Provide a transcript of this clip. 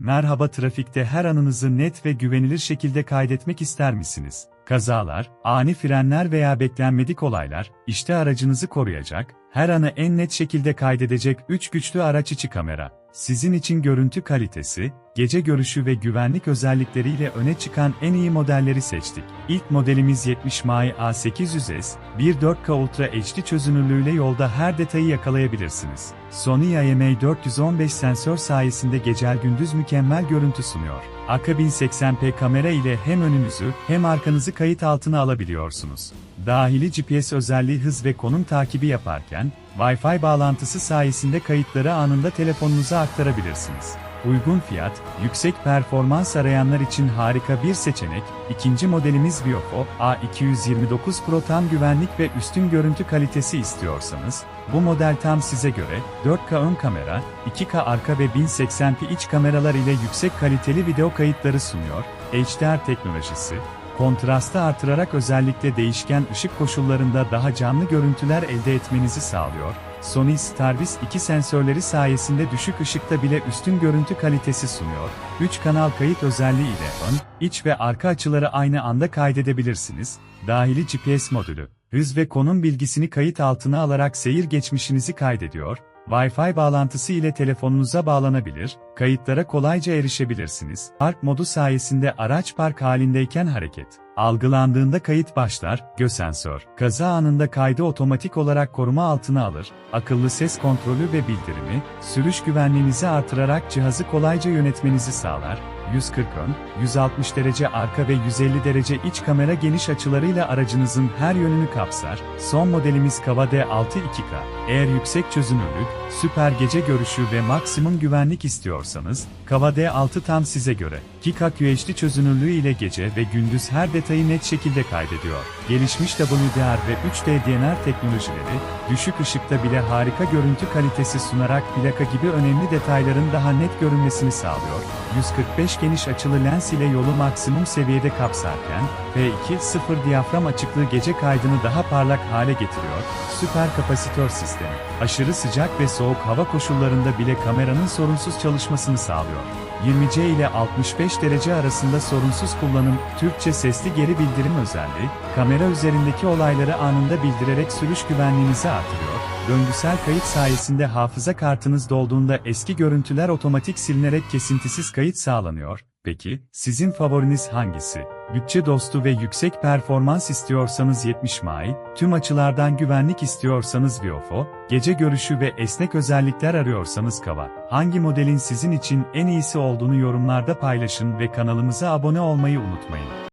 Merhaba trafikte her anınızı net ve güvenilir şekilde kaydetmek ister misiniz? Kazalar, ani frenler veya beklenmedik olaylar, işte aracınızı koruyacak, her anı en net şekilde kaydedecek 3 güçlü araç içi kamera. Sizin için görüntü kalitesi, gece görüşü ve güvenlik özellikleriyle öne çıkan en iyi modelleri seçtik. İlk modelimiz 70 Mi A800S, 1.4K Ultra HD çözünürlüğüyle yolda her detayı yakalayabilirsiniz. Sony IMEI415 sensör sayesinde gecel gündüz mükemmel görüntü sunuyor. Arka 1080p kamera ile hem önünüzü hem arkanızı kayıt altına alabiliyorsunuz. Dahili GPS özelliği hız ve konum takibi yaparken, Wi-Fi bağlantısı sayesinde kayıtları anında telefonunuza aktarabilirsiniz. Uygun fiyat, yüksek performans arayanlar için harika bir seçenek. İkinci modelimiz Viofo A229 Pro tam güvenlik ve üstün görüntü kalitesi istiyorsanız, bu model tam size göre 4K ön kamera, 2K arka ve 1080p iç kameralar ile yüksek kaliteli video kayıtları sunuyor. HDR teknolojisi, kontrastı artırarak özellikle değişken ışık koşullarında daha canlı görüntüler elde etmenizi sağlıyor. Sony Starvis 2 sensörleri sayesinde düşük ışıkta bile üstün görüntü kalitesi sunuyor. 3 kanal kayıt özelliği ile ön, iç ve arka açıları aynı anda kaydedebilirsiniz. Dahili GPS modülü, hız ve konum bilgisini kayıt altına alarak seyir geçmişinizi kaydediyor. Wi-Fi bağlantısı ile telefonunuza bağlanabilir, kayıtlara kolayca erişebilirsiniz. Park modu sayesinde araç park halindeyken hareket algılandığında kayıt başlar, gösensör, kaza anında kaydı otomatik olarak koruma altına alır, akıllı ses kontrolü ve bildirimi, sürüş güvenliğinizi artırarak cihazı kolayca yönetmenizi sağlar, 140 ön, 160 derece arka ve 150 derece iç kamera geniş açılarıyla aracınızın her yönünü kapsar. Son modelimiz Kava D6 2K. Eğer yüksek çözünürlük, süper gece görüşü ve maksimum güvenlik istiyorsanız, Kava D6 tam size göre. 2K QHD çözünürlüğü ile gece ve gündüz her detayı net şekilde kaydediyor. Gelişmiş WDR ve 3D DNR teknolojileri, düşük ışıkta bile harika görüntü kalitesi sunarak plaka gibi önemli detayların daha net görünmesini sağlıyor. 145 geniş açılı lens ile yolu maksimum seviyede kapsarken, P2.0 diyafram açıklığı gece kaydını daha parlak hale getiriyor. Süper kapasitör sistemi, aşırı sıcak ve soğuk hava koşullarında bile kameranın sorunsuz çalışmasını sağlıyor. 20C ile 65 derece arasında sorunsuz kullanım, Türkçe sesli geri bildirim özelliği, kamera üzerindeki olayları anında bildirerek sürüş güvenliğinizi artırıyor. Döngüsel kayıt sayesinde hafıza kartınız dolduğunda eski görüntüler otomatik silinerek kesintisiz kayıt sağlanıyor. Peki, sizin favoriniz hangisi? Bütçe dostu ve yüksek performans istiyorsanız 70 Mai, tüm açılardan güvenlik istiyorsanız Viofo, gece görüşü ve esnek özellikler arıyorsanız Kava. Hangi modelin sizin için en iyisi olduğunu yorumlarda paylaşın ve kanalımıza abone olmayı unutmayın.